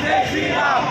Sriram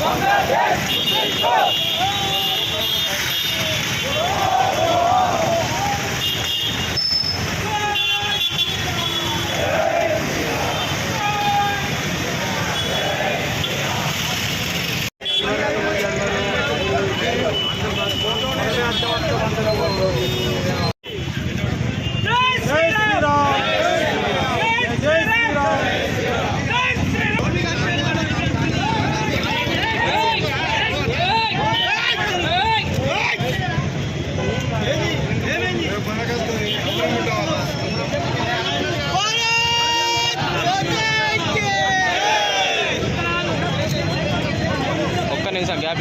Bangladesh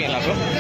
en las dos.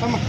Toma.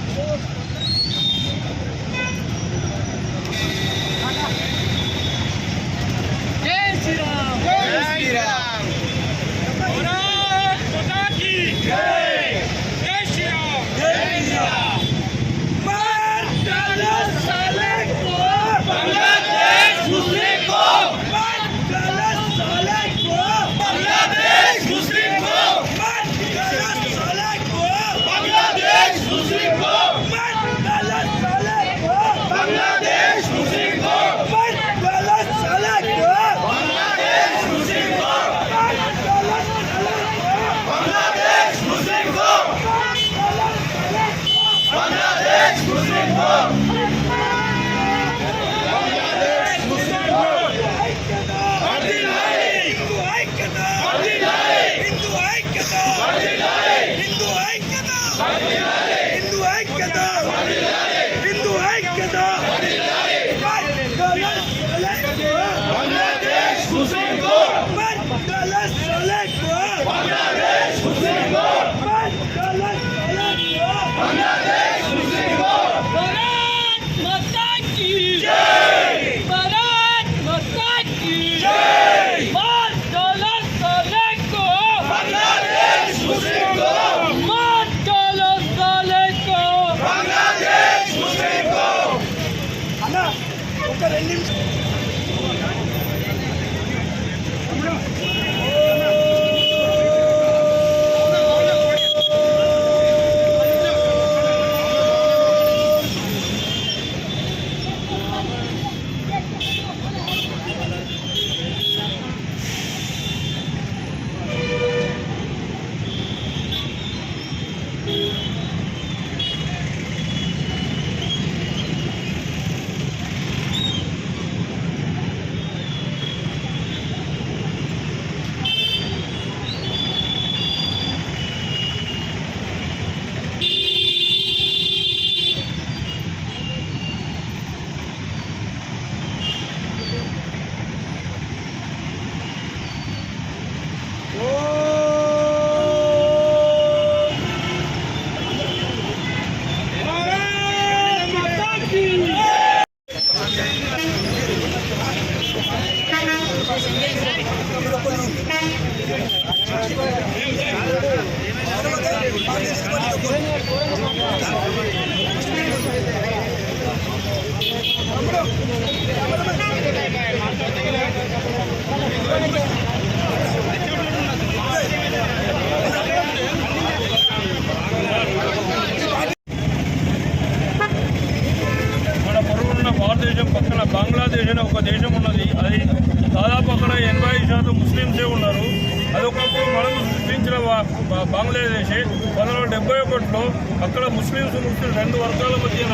రెండు వర్గాల మధ్యన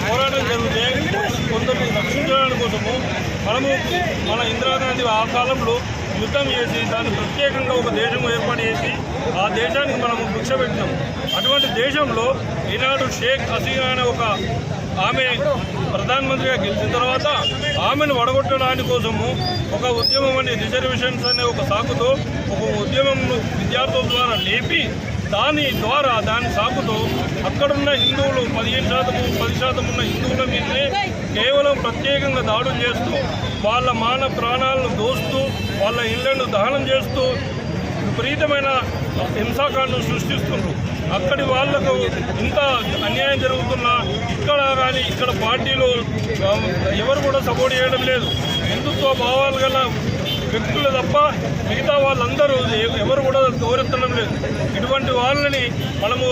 పోరాటం జరిగితే కొందరిని రక్షించడం కోసము మనము మన ఇందిరాగాంధీ ఆ కాలంలో యుద్ధం చేసి దాన్ని ప్రత్యేకంగా ఒక దేశం ఏర్పాటు చేసి ఆ దేశానికి మనము భిక్ష పెట్టినాము. అటువంటి దేశంలో ఈనాడు షేక్ హసీనా అనే ఒక ఆమె ప్రధానమంత్రిగా గెలిచిన తర్వాత ఆమెను వడగొట్టడానికి కోసము ఒక ఉద్యమం అనే రిజర్వేషన్స్ అనే ఒక సాకుతో ఒక ఉద్యమం విద్యార్థుల ద్వారా లేపి దాని ద్వారా దాని సాగుతూ అక్కడున్న హిందువులు పదిహేను శాతము పది శాతం ఉన్న హిందువుల మీదనే కేవలం ప్రత్యేకంగా దాడులు చేస్తూ వాళ్ళ మాన ప్రాణాలను దోస్తూ వాళ్ళ ఇళ్ళను దహనం చేస్తూ విపరీతమైన హింసాకాండం సృష్టిస్తుండ్రు. అక్కడి వాళ్ళకు ఇంత అన్యాయం జరుగుతున్నా ఇక్కడ కానీ ఇక్కడ పార్టీలు ఎవరు కూడా సపోర్ట్ చేయడం లేదు. హిందుత్వ భావాలు గల వ్యక్తులు తప్ప మిగతా వాళ్ళందరూ ఎవరు కూడా గౌరవించడం లేదు. ఇటువంటి వాళ్ళని మనము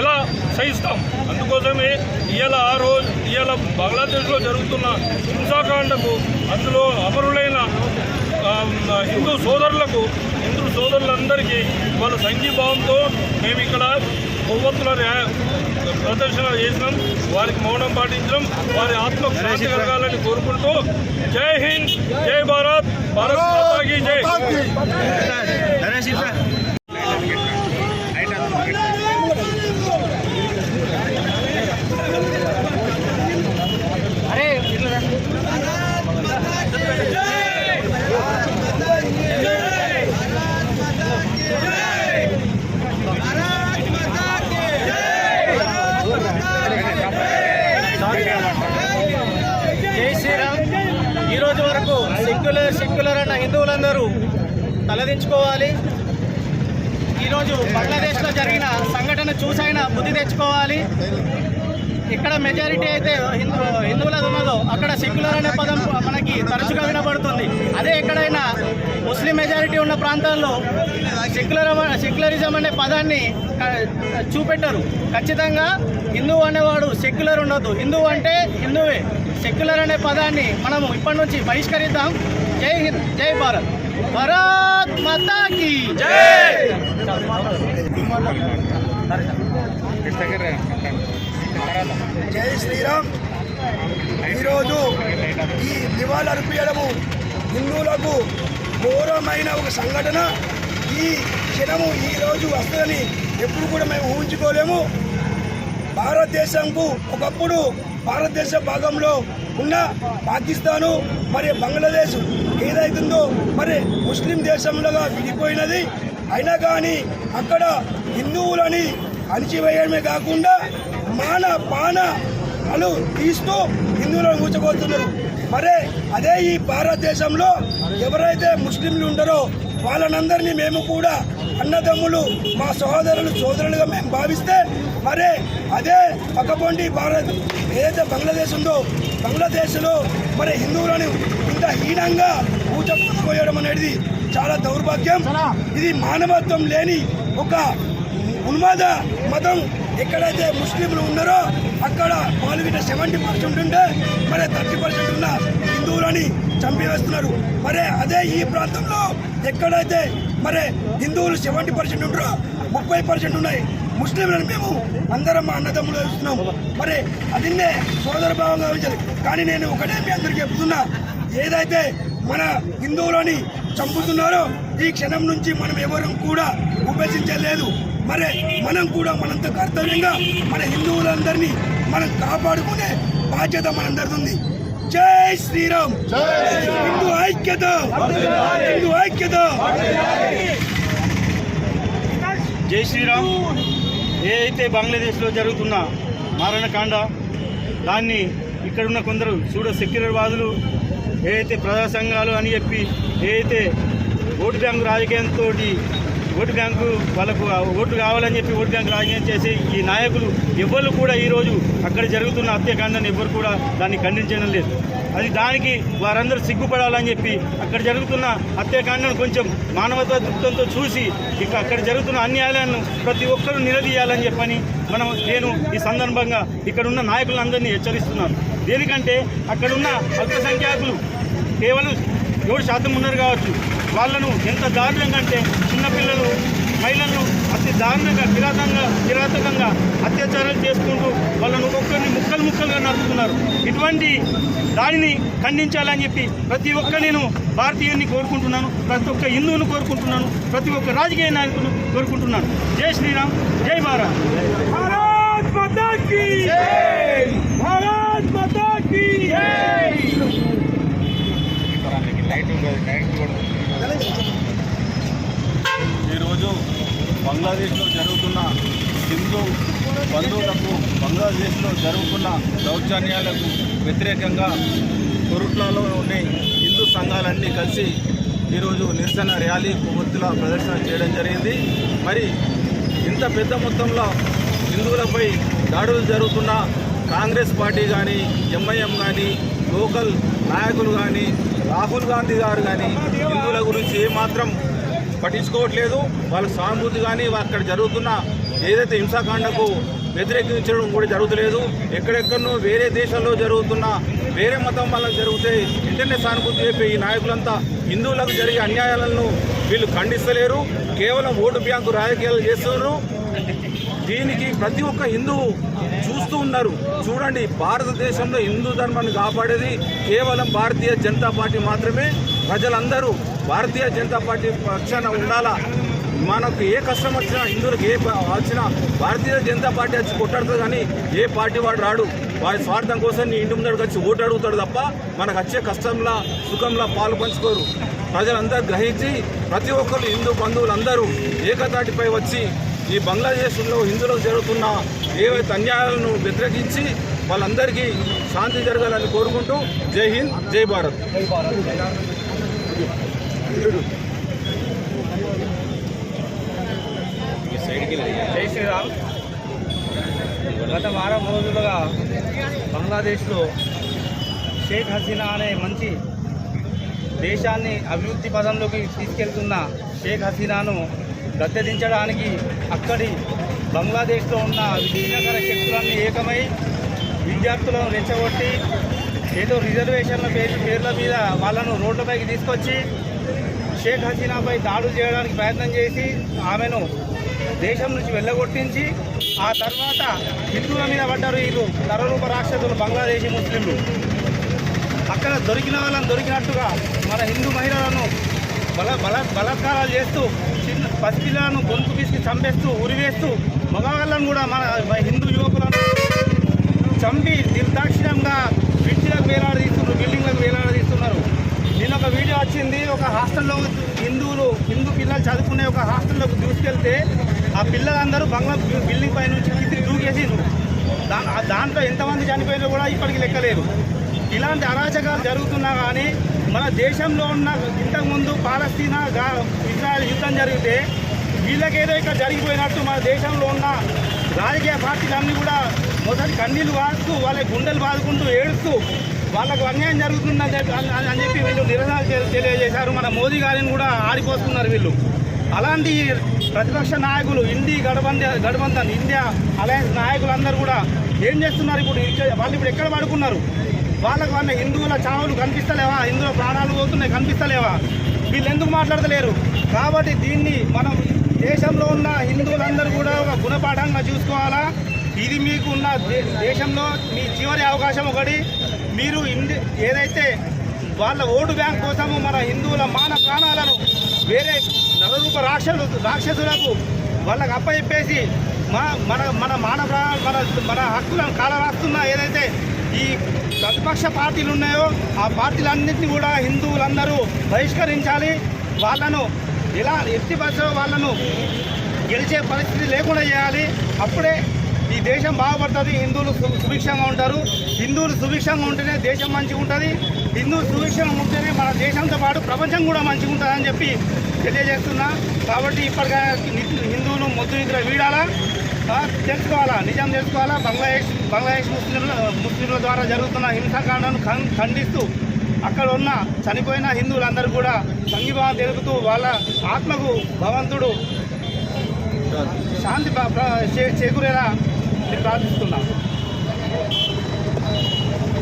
ఎలా సహిస్తాం? అందుకోసమే ఇవాళ ఆ రోజు ఇవాళ బంగ్లాదేశ్లో జరుగుతున్న హింసాకాండకు అందులో అమరులైన హిందూ సోదరులకు హిందూ సోదరులందరికీ వాళ్ళ సంఘీభావంతో మేము ఇక్కడ కొవ్వొత్తులో ప్రదర్శన చేసినాం వారికి మౌనం పాటించడం వారి ఆత్మ శాంతి కలగాలని కోరుకుంటూ జై హింద్ జై భారత్ భారత్ జై జై సెక్యులర్ హిందువులందరూ తలదించుకోవాలి. ఈరోజు బంగ్లాదేశ్లో జరిగిన సంఘటన చూసైనా బుద్ధి తెచ్చుకోవాలి. ఇక్కడ మెజారిటీ అయితే హిందూ హిందువులది ఉన్నదో అక్కడ సెక్యులర్ అనే పదం మనకి తరచుగా వినబడుతుంది. అదే ఎక్కడైనా ముస్లిం మెజారిటీ ఉన్న ప్రాంతాల్లో సెక్యులర్ సెక్యులరిజం అనే పదాన్ని చూపెట్టరు. ఖచ్చితంగా హిందువు అనేవాడు సెక్యులర్ ఉండొద్దు. హిందువు అంటే హిందువే. సెక్యులర్ అనే పదాన్ని మనము ఇప్పటి నుంచి బహిష్కరిద్దాం. జై హింద్ జై భారత్ భారత్ మాతాకి జై శ్రీరామ్ ఈరోజు ఈ నివాళులర్పించడము హిందువులకు ఘోరమైన ఒక సంఘటన. ఈ క్షణము ఈ రోజు వస్తుందని ఎప్పుడు కూడా మేము ఊహించుకోలేము. భారతదేశంకు ఒకప్పుడు భారతదేశ భాగంలో ఉన్న పాకిస్తాను మరి బంగ్లాదేశ్ ఏదైతుందో మరి ముస్లిం దేశంలోగా విడిపోయినది. అయినా కానీ అక్కడ హిందువులని అణిచివేయడమే కాకుండా మాన పాన అలు తీస్తూ హిందువులను కూర్చోబోతున్నారు మరే అదే ఈ భారతదేశంలో ఎవరైతే ముస్లింలు ఉంటారో వాళ్ళనందరినీ మేము కూడా అన్నదమ్ములు మా సహోదరులు సోదరులుగా మేము భావిస్తే మరే అదే పక్కపొండి భారత్ ఏదైతే బంగ్లాదేశ్ ఉందో బంగ్లాదేశ్లో మరి హిందువులను ఇంత హీనంగా కూచపోయడం అనేది చాలా దౌర్భాగ్యం. ఇది మానవత్వం లేని ఒక ఉన్మాద మతం. ఎక్కడైతే ముస్లింలు ఉన్నారో అక్కడ పాల్గొన్న సెవెంటీ పర్సెంట్ ఉంటే మరి థర్టీ పర్సెంట్ ఉన్న హిందువులని చంపివేస్తున్నారు. మరి అదే ఈ ప్రాంతంలో ఎక్కడైతే మరి హిందువులు సెవెంటీ పర్సెంట్ ఉంటారో ముప్పై పర్సెంట్ ఉన్నాయి. ముస్లింలను మేము అందరం మా అన్నదమ్ములు వేస్తున్నాం మరి అదిన్నే సోదర భావంగా ఉంచాలి కానీ నేను ఒకటే మీ అందరికీ చెప్తున్నా ఏదైతే మన హిందువులని చంపుతున్నారో ఈ క్షణం నుంచి మనం ఎవరు కూడా ఉపేక్షించలేదు. మరి మనం కూడా మనంత కర్తవ్యంగా మన హిందువులందరినీ మనం కాపాడుకునే బాధ్యత మనందరిది ఉంది. జై శ్రీరామ్. హిందూ ఐక్యత. హిందూ ఐక్యత. జై శ్రీరామ్. ఏ అయితే బంగ్లాదేశ్లో జరుగుతున్న మారణకాండ దాన్ని ఇక్కడున్న కొందరు చూడ సెక్యులర్వాదులు ఏ అయితే ప్రజా సంఘాలు అని చెప్పి ఏ అయితే ఓటు బ్యాంకు రాజకీయంతో ఓటు బ్యాంకు వాళ్ళకు ఓటు కావాలని చెప్పి ఓటు బ్యాంకు రాజకీయం చేసి ఈ నాయకులు ఎవ్వరు కూడా ఈరోజు అక్కడ జరుగుతున్న హత్యాకాండాన్ని ఎవ్వరు కూడా దాన్ని ఖండించడం లేదు. అది దానికి వారందరూ సిగ్గుపడాలని చెప్పి అక్కడ జరుగుతున్న హత్యాకాండను కొంచెం మానవతా దృక్పథంతో చూసి ఇక అక్కడ జరుగుతున్న అన్యాయాలను ప్రతి ఒక్కరూ నిలదీయాలని చెప్పని మనం నేను ఈ సందర్భంగా ఇక్కడున్న నాయకులందరినీ హెచ్చరిస్తున్నాను. దేనికంటే అక్కడున్న అల్పసంఖ్యాకులు కేవలం ఏడు శాతం ఉన్నారు కావచ్చు. వాళ్ళను ఎంత దారుణంగా అంటే చిన్నపిల్లలు మహిళలను అతి దారుణంగా కిరాతంగా కిరాతకంగా అత్యాచారాలు చేసుకుంటూ వాళ్ళను ఒక్కొక్కరిని ముక్కలు ముక్కలుగా నడుపుతున్నారు ఇటువంటి దానిని ఖండించాలని చెప్పి ప్రతి ఒక్క నేను భారతీయుని కోరుకుంటున్నాను ప్రతి ఒక్క హిందువును కోరుకుంటున్నాను ప్రతి ఒక్క రాజకీయ నాయకులను కోరుకుంటున్నాను. జై శ్రీరామ్ జై భారత్. భారత్ మాతా ఈరోజు బంగ్లాదేశ్లో జరుగుతున్న హిందూ బంధువులకు బంగ్లాదేశ్లో జరుగుతున్న దౌర్జన్యాలకు వ్యతిరేకంగా కొరుట్లలో ఉండే హిందూ సంఘాలన్నీ కలిసి ఈరోజు నిరసన ర్యాలీ కొవ్వొత్తుల ప్రదర్శన చేయడం జరిగింది. మరి ఇంత పెద్ద మొత్తంలో హిందువులపై దాడులు జరుగుతున్న కాంగ్రెస్ పార్టీ కానీ ఎంఐఎం కానీ లోకల్ నాయకులు కానీ రాహుల్ గాంధీ గారు కానీ హిందువుల గురించి ఏమాత్రం పట్టించుకోవట్లేదు. వాళ్ళ సానుభూతి కానీ అక్కడ జరుగుతున్న ఏదైతే హింసాకాండకు వ్యతిరేకించడం కూడా జరుగుతలేదు. ఎక్కడెక్కడనో వేరే దేశాల్లో జరుగుతున్న వేరే మతం వల్ల జరిగితే వెంటనే సానుభూతి చెప్పి ఈ నాయకులంతా హిందువులకు జరిగే అన్యాయాలను వీళ్ళు ఖండిస్తలేరు. కేవలం ఓటు బ్యాంకు రాజకీయాలు చేస్తున్నారు. దీనికి ప్రతి ఒక్క హిందువు చూస్తూ ఉన్నారు. చూడండి భారతదేశంలో హిందూ ధర్మాన్ని కాపాడేది కేవలం భారతీయ జనతా పార్టీ మాత్రమే. ప్రజలందరూ భారతీయ జనతా పార్టీ పక్షాన ఉండాలా? మనకు ఏ కష్టం వచ్చినా హిందువులకు ఏ వచ్చినా భారతీయ జనతా పార్టీ వచ్చి కొట్టాడుతుంది కానీ ఏ పార్టీ వాడు రాడు. వారి స్వార్థం కోసం నీ ఇంటి ముందరికి వచ్చి ఓటు అడుగుతాడు తప్ప మనకు వచ్చే కష్టంలా సుఖంలా పాలు పంచుకోరు. ప్రజలందరూ గ్రహించి ప్రతి ఒక్కరు హిందూ బంధువులందరూ ఏకతాటిపై వచ్చి ఈ బంగ్లాదేశ్లో హిందువులకు జరుగుతున్న ఏవైతే అన్యాయాలను వ్యతిరేకించి వాళ్ళందరికీ శాంతి జరగాలని కోరుకుంటూ జై హింద్ జై భారత్. జై జై శ్రీరామ్. గత వారం రోజులుగా బంగ్లాదేశ్లో షేక్ హసీనా అనే మంచి దేశాన్ని అభివృద్ధి పదంలోకి తీసుకెళ్తున్న షేక్ హసీనాను గద్దెదించడానికి అక్కడి బంగ్లాదేశ్లో ఉన్న విజయనగర శక్తులన్నీ ఏకమై విద్యార్థులను రెచ్చగొట్టి ఏదో రిజర్వేషన్ల పేరు పేర్ల మీద వాళ్ళను రోడ్లపైకి తీసుకొచ్చి షేక్ హసీనాపై దాడులు చేయడానికి ప్రయత్నం చేసి ఆమెను దేశం నుంచి వెళ్ళగొట్టించి ఆ తర్వాత హిందువుల మీద పడ్డారు వీళ్ళు నరరూప రాక్షసులు బంగ్లాదేశీ ముస్లింలు. అక్కడ దొరికిన వాళ్ళని దొరికినట్టుగా మన హిందూ మహిళలను బల బల బలత్కారాలు చేస్తూ చిన్న పసిపిల్లలను గొంతు పిసికి చంపేస్తూ ఉరివేస్తూ మగవాళ్ళను కూడా మన హిందూ యువకులను చంపి నిర్దాక్షిణ్యంగా బ్రిడ్జిలకు వేలాడదీస్తున్నారు బిల్డింగ్లకు వేలాడదీస్తున్నారు నేను ఒక వీడియో వచ్చింది ఒక హాస్టల్లో హిందువులు హిందూ పిల్లలు చదువుకునే ఒక హాస్టల్లోకి దూసుకెళ్తే ఆ పిల్లలందరూ బంగ్లా బిల్డింగ్ పై నుంచి కిందికి దూకేసిండ్రు. దా దాంట్లో ఎంతమంది చనిపోయినా కూడా ఇప్పటికి లెక్కలేరు ఇలాంటి అరాచకాలు జరుగుతున్నా కానీ మన దేశంలో ఉన్న ఇంతకుముందు పాలస్తీనా గా ఇజ్రాయెల్ యుద్ధం జరిగితే వీళ్ళకేదో ఇక్కడ జరిగిపోయినట్టు మన దేశంలో ఉన్న రాజకీయ పార్టీలన్నీ కూడా మొదటి కన్నీళ్ళు వాడుతూ వాళ్ళ గుండెలు బాదుకుంటూ ఏడుస్తూ వాళ్ళకు అన్యాయం జరుగుతుందని చెప్పి అని- అని చెప్పి వీళ్ళు నిరసన తెలియజేశారు. మన మోదీ గారిని కూడా ఆడిపోస్తున్నారు వీళ్ళు. అలాంటి ప్రతిపక్ష నాయకులు ఇండి గడబంద గడబంధన్ ఇండియా అలయన్స్ నాయకులందరూ కూడా ఏం చేస్తున్నారు ఇప్పుడు? వాళ్ళు ఇప్పుడు ఎక్కడ పడుకున్నారు? వాళ్ళకు వాళ్ళ హిందువుల చావులు కనిపిస్తలేవా? హిందువుల ప్రాణాలు పోతున్నాయి కనిపిస్తలేవా? వీళ్ళు ఎందుకు మాట్లాడతలేరు? కాబట్టి దీన్ని మనం దేశంలో ఉన్న హిందువులందరూ కూడా ఒక గుణపాఠంగా చూసుకోవాలా? ఇది మీకు ఉన్న దేశంలో మీ చివరి అవకాశం ఒకటి. మీరు ఇండి ఏదైతే వాళ్ళ ఓటు బ్యాంక్ కోసము మన హిందువుల మాన ప్రాణాలను వేరే నలరూప రాక్షసు రాక్షసులకు వాళ్ళకి అప్పచెప్పేసి మన మన మన మాన ప్రాణాలు మన మన హక్కులను కాలరాస్తున్న ఏదైతే ఈ ప్రతిపక్ష పార్టీలు ఉన్నాయో ఆ పార్టీలన్నింటినీ కూడా హిందువులందరూ బహిష్కరించాలి. వాళ్ళను ఎలా ఎత్తిపరచో వాళ్ళను గెలిచే పరిస్థితి లేకుండా చేయాలి. అప్పుడే దేశం బాగుపడుతుంది హిందువులు సుభిక్షంగా ఉంటారు. హిందువులు సుభిక్షంగా ఉంటేనే దేశం మంచిగా ఉంటుంది. హిందువులు సుభిక్షంగా ఉంటేనే మన దేశంతో పాటు ప్రపంచం కూడా మంచిగా ఉంటుందని చెప్పి తెలియజేస్తున్నా. కాబట్టి ఇప్పటికైనా హిందువులు ముద్దు నిద్ర వీడాలా తెలుసుకోవాలా? నిజం తెలుసుకోవాలా? బంగ్లాదేశ్ బంగ్లాదేశ్ ముస్లింల ముస్లింల ద్వారా జరుగుతున్న హింసాకాండను ఖండిస్తూ అక్కడ ఉన్న చనిపోయిన హిందువులందరూ కూడా సంఘీభావం తెలుపుతూ వాళ్ళ ఆత్మకు భగవంతుడు శాంతి చేకూరేలా నేను ప్రార్థిస్తున్నాను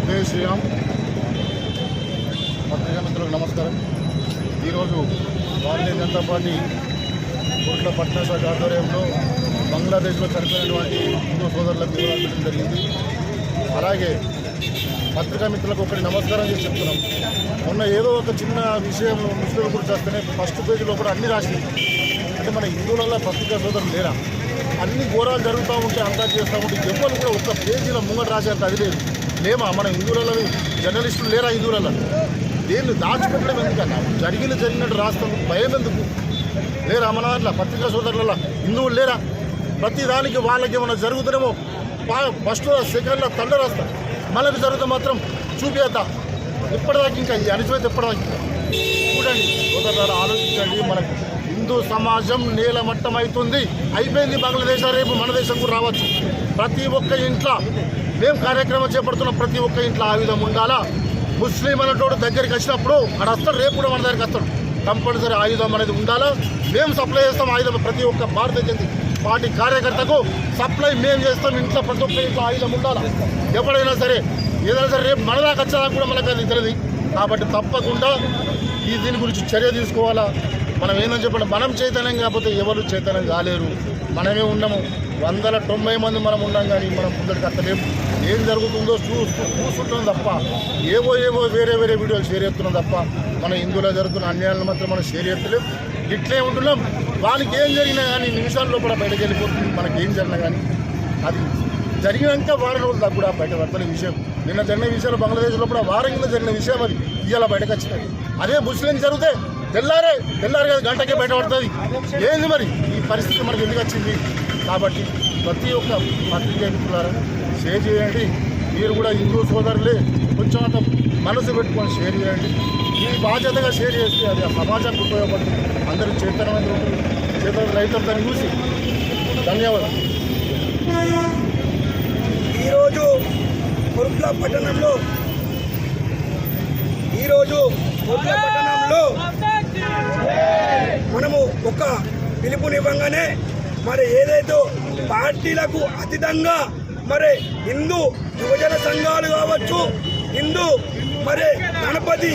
జై శ్రీరామ్. పత్రికా మిత్రులకు నమస్కారం. ఈరోజు భారతీయ జనతా పార్టీ కోట్ల పట్టణ శాఖ ఆధ్వర్యంలో బంగ్లాదేశ్లో చనిపోయినటువంటి హిందూ సోదరులకు వివరాలు జరిగింది. అలాగే పత్రికా మిత్రులకు ఒకటి నమస్కారం చేసి చెప్తున్నాం. మొన్న ఏదో ఒక చిన్న విషయం ముస్లింల గురించి వస్తేనే ఫస్ట్ పేజీలో కూడా అన్ని రాసింది అంటే మన హిందువులలో పత్రికా సోదరులు లేరా? అన్ని ఘోరాలు జరుగుతూ ఉంటే అంతా చేస్తూ ఉంటే ఎవరు కూడా ఒక్క పేజీలో ముంగట రాసేంత అది లేదు లేమా మన హిందువులలో జర్నలిస్టులు లేరా హిందువులలో? దేన్ని దాచిపెట్టడం ఎందుకన్నా? జరిగిన జరిగినట్టు రాస్తాం భయం ఎందుకు? లేరా మన దాంట్లో పత్రికా సోదరులలో హిందువులు లేరా? ప్రతి దానికి వాళ్ళకి ఏమైనా జరుగుతుందేమో? ఫస్ట్ సెకండ్లో తండ రాస్తారు మనకు జరిగితే మాత్రం చూపేద్దా ఎప్పటిదాకా ఇంకా ఈ అణిచివేత ఇప్పటిదాకా చూడండి సోదరులారా ఆలోచించండి మనకు హిందూ సమాజం నేలమట్టం అవుతుంది అయిపోయింది బంగ్లాదేశ్ రేపు మన దేశం కూడా రావచ్చు. ప్రతి ఒక్క ఇంట్లో మేము కార్యక్రమం చేపడుతున్న. ప్రతి ఒక్క ఇంట్లో ఆయుధం ఉండాలా? ముస్లిం అనేటోడు దగ్గరికి వచ్చినప్పుడు అక్కడ వస్తాడు రేపు కూడా మన దగ్గరికి వస్తాడు. కంపల్సరీ ఆయుధం అనేది ఉండాలా? మేము సప్లై చేస్తాం ఆయుధం ప్రతి ఒక్క భారతీయ జనతా పార్టీ కార్యకర్తకు సప్లై మేము చేస్తాం. ఇంట్లో ప్రతి ఒక్క ఇంట్లో ఆయుధం ఉండాలా? ఎప్పుడైనా సరే ఏదైనా సరే రేపు మన దాకా వచ్చేదాకా కూడా మనకు అది తెలియదు. కాబట్టి తప్పకుండా ఈ దీని గురించి చర్య తీసుకోవాలా? మనం ఏమని చెప్పండి మనం చైతన్యం కాకపోతే ఎవరు చైతన్యం కాలేరు. మనమే ఉన్నాము. వందల తొంభై మంది మనం ఉన్నాం కానీ మనం ముందరికి అత్తలేము. ఏం జరుగుతుందో చూస్తూ కూర్చుంటాం తప్ప ఏవో ఏవో వేరే వేరే వీడియోలు షేర్ చేస్తున్నాం తప్ప మన హిందువులో జరుగుతున్న అన్యాయాలను మాత్రం మనం షేర్ చేస్తలేం ఇట్లే ఉంటున్నాం. వాళ్ళకి ఏం జరిగినా కానీ నిమిషాల లోపల బయటకు వెళ్ళిపోతుంది. మనకి ఏం జరిగినా కానీ అది జరిగినాక వారం రోజులు దాకా కూడా బయట పడతలే విషయం. నిన్న జరిగిన విషయాలు బంగ్లాదేశ్లో కూడా వారం కింద జరిగిన విషయం అది. ఇవాళ బయటకు వచ్చినాయి. అదే ముస్లిం జరిగితే తెల్లారే తెల్లారు కదా గంటకే బయట పడుతుంది. ఏంది మరి? ఈ పరిస్థితి మనకి ఎందుకు వచ్చింది? కాబట్టి ప్రతి ఒక్క పత్రిక మిత్రులారా షేర్ చేయండి. మీరు కూడా హిందూ సోదరులే కొంచెం అంత మనసు పెట్టుకొని షేర్ చేయండి. ఈ బాధ్యతగా షేర్ చేస్తే అది ఆ సమాజానికి ఉపయోగపడుతుంది. అందరూ చైతన్యమైన చేతన రైతులు దాన్ని చూసి. ధన్యవాదాలు. ఈరోజు కురుట్ల పట్టణంలో ఈరోజు కురుట్ల పట్టణంలో మనము ఒక పిలుపునివ్వంగానే మరి ఏదైతే పార్టీలకు అతీతంగా మరి హిందూ యువజన సంఘాలు కావచ్చు హిందూ మరి గణపతి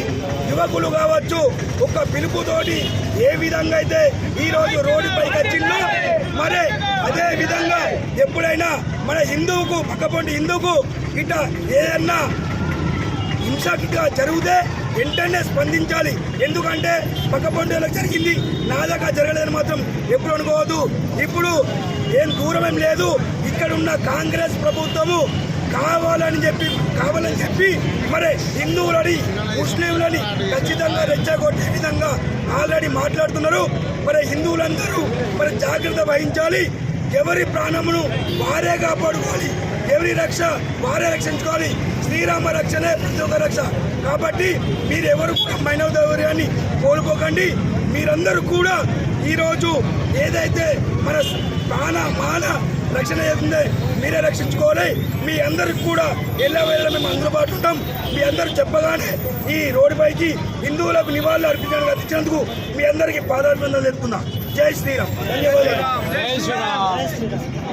యువకులు కావచ్చు ఒక పిలుపుతోటి ఏ విధంగా అయితే ఈరోజు రోడ్డుపైకి వచ్చిందో మరి అదే విధంగా ఎప్పుడైనా మన హిందువుకు పక్కపొంటి హిందువుకు ఇట ఏదన్నా హింసాకిగా జరిగితే వెంటనే స్పందించాలి. ఎందుకంటే పక్కపొంటలో జరిగింది. నా దాకా జరగలేదని మాత్రం ఎప్పుడు అనుకోవద్దు. ఇప్పుడు ఏం దూరం ఏం లేదు. ఇక్కడున్న కాంగ్రెస్ ప్రభుత్వము కావాలని చెప్పి కావాలని చెప్పి మరి హిందువులని ముస్లింలని ఖచ్చితంగా రెచ్చగొట్టే విధంగా ఆల్రెడీ మాట్లాడుతున్నారు. మరి హిందువులందరూ మరి జాగ్రత్త వహించాలి. ఎవరి ప్రాణమును వారే కాపాడుకోవాలి. ఎవరి రక్ష వారే రక్షించుకోవాలి. శ్రీరామ రక్షణే ప్రతి ఒక్క రక్ష. కాబట్టి మీరెవరు కూడా మైనవ దౌర్యాన్ని కోల్పోకండి. మీరందరూ కూడా ఈరోజు ఏదైతే మన ప్రాణ మాన రక్షణ అవుతుందో మీరే రక్షించుకోవాలి. మీ అందరికి కూడా ఎలా ఎల్లవేళ మేము అందుబాటు ఉంటాం. మీ అందరూ చెప్పగానే ఈ రోడ్డుపైకి హిందువులకు నివాళులు అర్పించడానికి అందించినందుకు మీ అందరికీ పాదాభివందనలు తెలుపుకుందాం జై శ్రీరామ్. ధన్యవాదాలు జై శ్రీరామ్.